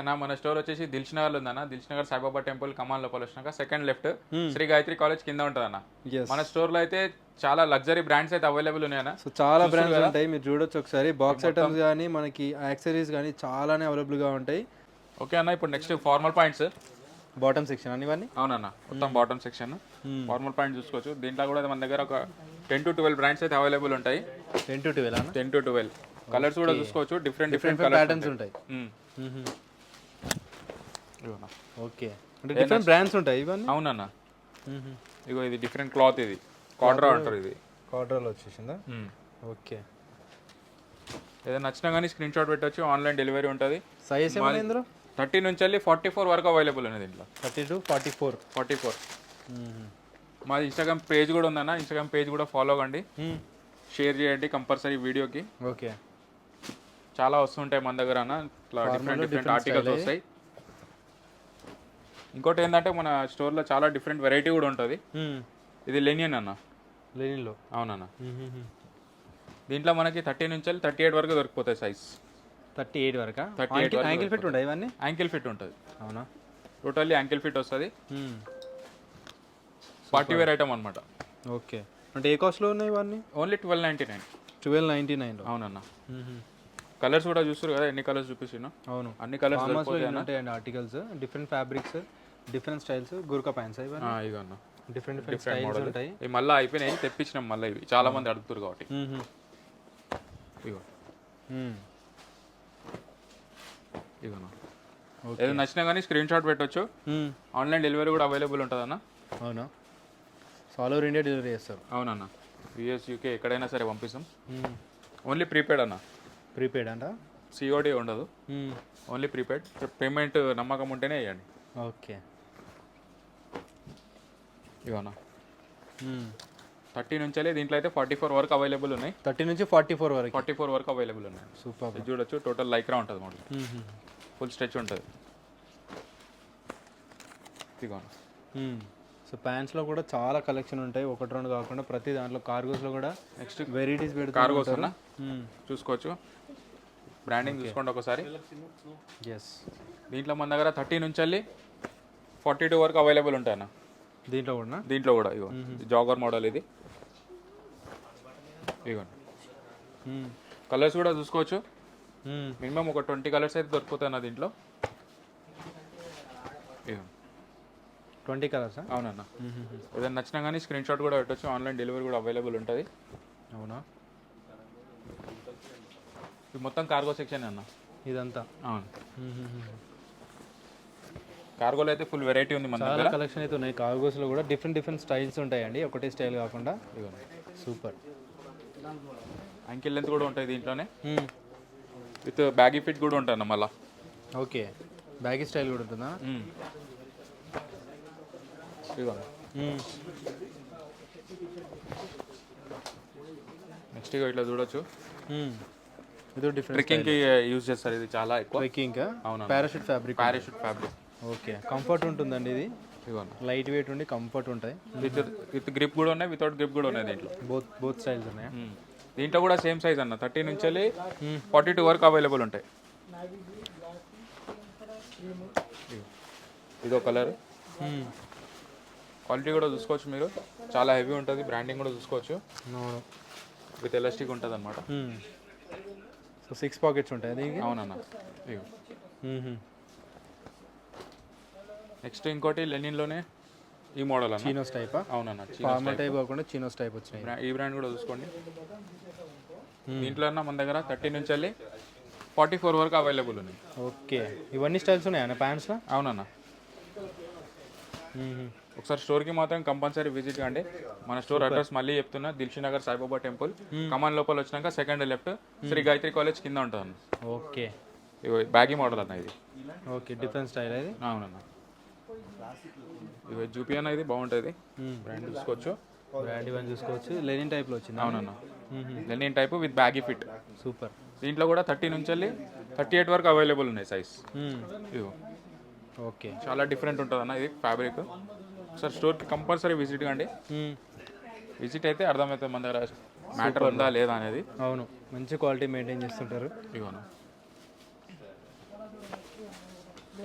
అన్న మన స్టోర్ వచ్చేసి దిల్షనగర్ ఉందన్న. దిల్షనగర్ సాయిబాబా టెంపుల్ కమాన్ లోపల వచ్చినాక second left Shri Gayatri college కింద ఉంటుందన్న. Yes. మన స్టోర్లో అయితే చాలా లగ్జరీ బ్రాండ్స్ అయితే అవైలబుల్ ఉన్నాయన్న. సో చాలా బ్రాండ్స్ ఉంటాయి. మీరు చూడొచ్చు ఒకసారి. బాక్స్ ఐటమ్స్ కానీ మనకి యాక్సరీస్ కానీ చాలానే అవైలబుల్గా ఉంటాయి. ఓకే అన్న ఇప్పుడు next formal points bottom section అని ఇవన్నీ? అవునన్న మొత్తం బాటమ్ సెక్షన్ ఫార్మల్ పాయింట్ చూసుకోవచ్చు. దీంట్లో కూడా మన దగ్గర ఒక టెన్ టు ట్వెల్వ్ బ్రాండ్స్ అయితే అవైలబుల్ ఉంటాయి. టెన్ టు ట్వెల్వ్ అన్న? టెన్ టు ట్వెల్వ్ కలర్స్ కూడా చూసుకోవచ్చు. డిఫరెంట్ డిఫరెంట్ ప్యాటర్న్స్ ఉంటాయి. ఓకే. అంటే డిఫరెంట్ బ్రాండ్స్ ఉంటాయి ఇవన్నీ? అవునన్న. ఇగో ఇది డిఫరెంట్ క్లాత్ ఇది. కాడ్రా అంటారు ఇది. కార్డర్లో వచ్చేసిందా. ఓకే. ఏదైనా నచ్చినా కానీ స్క్రీన్ షాట్ పెట్టొచ్చు ఆన్లైన్ డెలివరీ ఉంటుంది. సైజ్ ఇందులో థర్టీ నుంచి వెళ్ళి ఫార్టీ ఫోర్ వరకు అవైలబుల్ ఉంది దీంట్లో thirty to forty four forty four మాది ఇన్స్టాగ్రామ్ పేజ్ కూడా ఉందన్న. ఇన్స్టాగ్రామ్ పేజ్ కూడా ఫాలో కండి. షేర్ చేయండి కంపల్సరీ వీడియోకి ఓకే. చాలా వస్తుంటాయి మన దగ్గర అన్న. ఇట్లా డిఫరెంట్ డిఫరెంట్ ఆర్టికల్స్ వస్తాయి. ఇంకోటి ఏంటంటే మన స్టోర్లో చాలా డిఫరెంట్ వెరైటీ కూడా ఉంటుంది. ఇది లెనియన్ అన్న. లెనిన్లో? అవునన్న. దీంట్లో మనకి థర్టీ నుంచి థర్టీ ఎయిట్ వరకు దొరికిపోతాయి సైజ్ థర్టీ ఎయిట్ వరకా? 38 వరకు యాంకిల్ ఫిట్ ఉంటాయి ఇవన్నీ? యాంకిల్ ఫిట్ ఉంటుంది. అవునా? టోటల్లీ యాంకిల్ ఫిట్ వస్తుంది. పార్టీ వేర్ ఐటమ్ అనమాట ఓకే. అంటే ఏ కాస్ట్లో ఉన్నాయి ఇవన్నీ? Only twelve ninety nine twelve ninety నైన్లో. అవునన్న. కలర్స్ కూడా చూస్తారు కదా ఎన్ని కలర్స్ చూపిస్తున్నా? అవును. అన్ని కలర్స్ ఉంటాయండి articles different fabrics different styles Gurkha pants ఇవన్నీ డిఫరెంట్ డిఫరెంట్ స్టైల్స్ ఉంటాయి. ఇవి మళ్ళీ అయిపోయినాయి తెప్పించినాం మళ్ళీ ఇవి. చాలా మంది అడుగుతారు కాబట్టి. ఇగో ఇగోనా ఏదో నచ్చినా కానీ స్క్రీన్ షాట్ పెట్టొచ్చు. ఆన్లైన్ డెలివరీ కూడా అవైలబుల్ ఉంటుంది అన్న అవునా? So all over India delivery చేస్తారు. అవునన్న. యూఎస్ యూకే ఎక్కడైనా సరే పంపిస్తాం. ఓన్లీ ప్రీపెయిడ్ అన్న. ప్రీపెయిడ్ అంట? సిఓడి ఉండదు. ఓన్లీ ప్రీపెయిడ్ పేమెంట్ నమ్మకం ఉంటేనే వేయండి ఓకే. ఇవన్న థర్టీ నుంచి దీంట్లో అయితే ఫార్టీ ఫోర్ వరకు అవైలబుల్ ఉన్నాయి. థర్టీ నుంచి ఫార్టీ ఫోర్ వరకు. ఫార్టీ ఫోర్ వరకు అవైలబుల్ ఉన్నాయి. సూపర్ చూడొచ్చు టోటల్ లైక్రా ఉంటుంది మోడల్. ఫుల్ స్ట్రెచ్ ఉంటుంది. ఇదిగోండి సో ప్యాంట్స్లో కూడా చాలా కలెక్షన్ ఉంటాయి. ఒకటి రెండు కాకుండా ప్రతి దాంట్లో కార్గోస్లో కూడా నెక్స్ట్ వెరైటీస్ పెడతారు కార్గోస్ అన్న చూసుకోవచ్చు. బ్రాండింగ్ చూసుకోండి ఒకసారి. ఎస్ దీంట్లో మన దగ్గర థర్టీ నుంచి వెళ్ళి ఫార్టీ టూ వరకు అవైలబుల్ ఉంటాయి అన్న దీంట్లో కూడా దీంట్లో కూడా ఇగో జాగర్ మోడల్ ఇది. ఇగోండి. కలర్స్ కూడా చూసుకోవచ్చు. మినిమం ఒక ట్వంటీ కలర్స్ అయితే దొరుకుతాయి అన్న దీంట్లో. ఇగో. ట్వంటీ కలర్స్ అవునన్న. ఏదైనా నచ్చినా కానీ స్క్రీన్ షాట్ కూడా పెట్టొచ్చు. ఆన్లైన్ డెలివరీ కూడా అవైలబుల్ ఉంటుంది. అవునా? ఇది మొత్తం కార్గో సెక్షన్ అన్న. ఇదంతా? అవును. కార్గోలో అయితే ఫుల్ వెరైటీ ఉంది మన దగ్గర. కలెక్షన్ అయితే ఉన్నాయి. కార్గోస్లో కూడా డిఫరెంట్ డిఫరెంట్ స్టైల్స్ ఉంటాయండి. ఒకటే స్టైల్ కాకుండా. సూపర్ యాంకిల్ లెంత్ కూడా ఉంటాయి దీంట్లోనే. విత్ బ్యాగీ ఫిట్ కూడా ఉంటుంది అన్న మళ్ళా. ఓకే బ్యాగీ స్టైల్ కూడా ఉంటుందా? నెక్స్ట్ ఇక ఇట్లా చూడొచ్చు. ఇది డిఫరెంట్ ట్రెక్కింగ్కి యూజ్ చేస్తారు ఇది చాలా ఎక్కువ. ట్రెక్కింగ్ అవునా. Parachute fabric parachute fabric okay. Comfort ఉంటుందండి ఇది. లైట్ వెయిట్ ఉండి కంఫర్ట్ ఉంటాయి విత్ విత్ గ్రిప్ కూడా ఉన్నాయి వితౌట్ గ్రిప్ కూడా ఉన్నాయి దీంట్లో. బోత్ బోత్ స్టైల్స్ ఉన్నాయి. దీంట్లో కూడా సేమ్ సైజ్ అన్న. థర్టీ నుంచి వెళ్ళి ఫార్టీ టూ వరకు అవైలబుల్ ఉంటాయి. ఇదో కలర్ క్వాలిటీ కూడా చూసుకోవచ్చు మీరు. చాలా హెవీ ఉంటుంది. బ్రాండింగ్ కూడా చూసుకోవచ్చు. విత్ ఎలాస్టిక్ ఉంటుంది అనమాట సో సిక్స్ పాకెట్స్ ఉంటాయి అవునన్న. నెక్స్ట్ ఇంకోటి లెనిన్లోనే ఈ మోడల్ అన్న. చీనోస్ టైపా అవునన్న ఫార్మల్ టైప్ కాకుండా చీనోస్ టైప్ వచ్చినాయి. ఈ బ్రాండ్ కూడా చూసుకోండి. దీంట్లో అన్న మన దగ్గర థర్టీ నుంచి వెళ్ళి ఫార్టీ ఫోర్ వరకు అవైలబుల్ ఉన్నాయి. ఓకే. ఇవన్నీ స్టైల్స్ ఉన్నాయా ప్యాంట్స్లో అవునన్న. ఒకసారి స్టోర్కి మాత్రం కంపల్సరీ విజిట్ కండి. మన స్టోర్ అడ్రస్ మళ్ళీ చెప్తున్నా. దిల్షీ నగర్ సాయిబాబా టెంపుల్. కమాన్ లోపల వచ్చినాక second left Shri Gayatri college కింద ఉంటుంది ఓకే. బ్యాగీ మోడల్ అన్న ఇది. ఓకే డిఫరెంట్ స్టైల్ అది. అవునన్న. ఇవి జూపీ అన్న ఇది బాగుంటుంది. బ్రాండ్ చూసుకోవచ్చు. బ్రాండ్ ఇవన్నీ చూసుకోవచ్చు. లెనిన్ టైప్లో వచ్చింది? అవునన్న. Linen type with baggy fit. Super. దీంట్లో కూడా థర్టీ నుంచి వెళ్ళి థర్టీ ఎయిట్ వరకు అవైలబుల్ ఉన్నాయి సైజ్. ఓకే. చాలా డిఫరెంట్ ఉంటుంది అన్న ఇది ఫ్యాబ్రిక్. ఒకసారి స్టోర్కి కంపల్సరీ విజిట్ కండి. విజిట్ అయితే అర్థమవుతుంది మన దగ్గర మ్యాటర్ ఉందా లేదా అనేది. అవును. మంచి క్వాలిటీ మెయింటైన్ చేస్తుంటారు. ఇగోను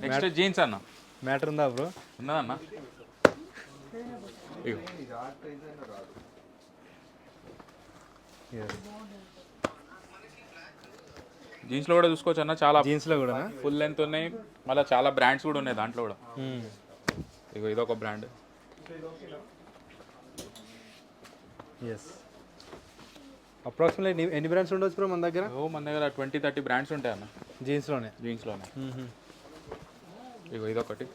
నెక్స్ట్ జీన్స్ అన్న. మ్యాటర్ ఉందా బ్రో? ఉన్నదన్న. జీన్స్లో కూడా చూసుకోవచ్చు అన్న చాలా జీన్స్లో కూడా ఫుల్ లెంత్ ఉన్నాయి. మళ్ళీ చాలా బ్రాండ్స్ కూడా ఉన్నాయి దాంట్లో కూడా. ఇగో ఇదొక బ్రాండ్. ఎస్ అప్రాక్సిమేట్లీ ఎన్ని బ్రాండ్స్ ఉండొచ్చు బ్రో మన దగ్గర? ఓ మన దగ్గర ట్వంటీ థర్టీ బ్రాండ్స్ ఉంటాయి అన్న జీన్స్లోనే. జీన్స్లోనే ఇగో ఇదొకటి.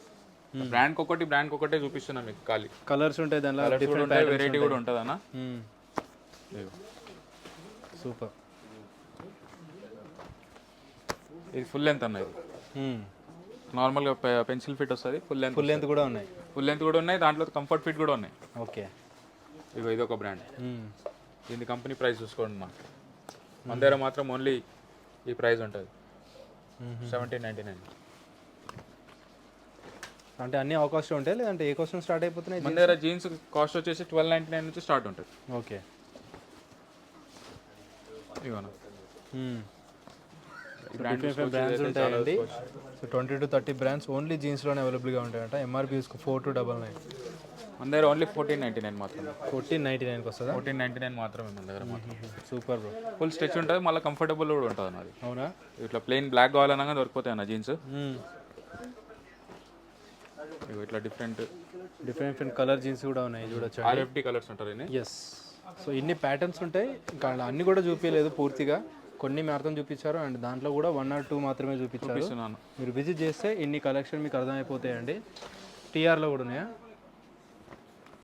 బ్రాండ్కి ఒకటి బ్రాండ్కి ఒకటే చూపిస్తున్నా మీకు ఖాళీ. కలర్స్ ఉంటాయి దానిలో ఉంటాయి వెరైటీ కూడా ఉంటుంది అన్న సూపర్. ఇది ఫుల్ లెంత్ అన్న ఇది. నార్మల్గా పెన్సిల్ ఫిట్ వస్తుంది ఫుల్ లెంత్ ఫుల్ లెంత్ కూడా ఉన్నాయి. ఫుల్ లెంత్ కూడా ఉన్నాయి దాంట్లో కంఫర్ట్ ఫిట్ కూడా ఉన్నాయి. ఓకే. ఇగో ఇది ఒక బ్రాండ్ దీని కంపెనీ ప్రైస్ చూసుకోండి మా మన దగ్గర మాత్రం ఓన్లీ ఈ ప్రైస్ ఉంటుంది. Seventeen ninety nine. అంటే అన్ని అవకాశం ఉంటాయి? లేదంటే ఏ క్వశ్చన్ స్టార్ట్ అయిపోతున్నాయి? మన దగ్గర జీన్స్ కాస్ట్ వచ్చేసి ట్వెల్వ్ నైంటీ నైన్ నుంచి స్టార్ట్ ఉంటుంది. ఓకే. ఇవన్న బ్రాండ్స్ ఉంటాయండి. So twenty to thirty brands only జీన్స్లోనే అవైలబుల్గా ఉంటాయంట. MRP four two double nine మన దగ్గర ఓన్లీ ఫోర్టీన్ నైంటీ నైన్ మాత్రమే. ఫోర్టీన్ నైంటీ నైన్కి వస్తుందా? ఫోర్టీన్ నైంటీ నైన్ మాత్రమే మన దగ్గర మాత్రం. Super bro. ఫుల్ స్ట్రెచ్ ఉంటుంది మళ్ళీ కంఫర్టబుల్ కూడా ఉంటుంది అన్నది. అవునా? ఇట్లా ప్లెయిన్ బ్లాక్ కావాలన్నా దొరికిపోతాయి అన్న జీన్స్ ఇట్లా different different different colour jeans కూడా ఉన్నాయి చూడొచ్చు ఆర్ఎఫ్డి కలర్స్ ఉంటారు ఎస్ సో ఇన్ని ప్యాటర్న్స్ ఉంటాయి. ఇంకా అన్ని కూడా చూపించలేదు పూర్తిగా. కొన్ని మాత్రం చూపించారు అండ్ దాంట్లో కూడా వన్ ఆర్ టూ మాత్రమే చూపించారు. మీరు విజిట్ చేస్తే ఇన్ని కలెక్షన్ మీకు అర్థమైపోతాయండి. టీఆర్లో కూడా ఉన్నాయా?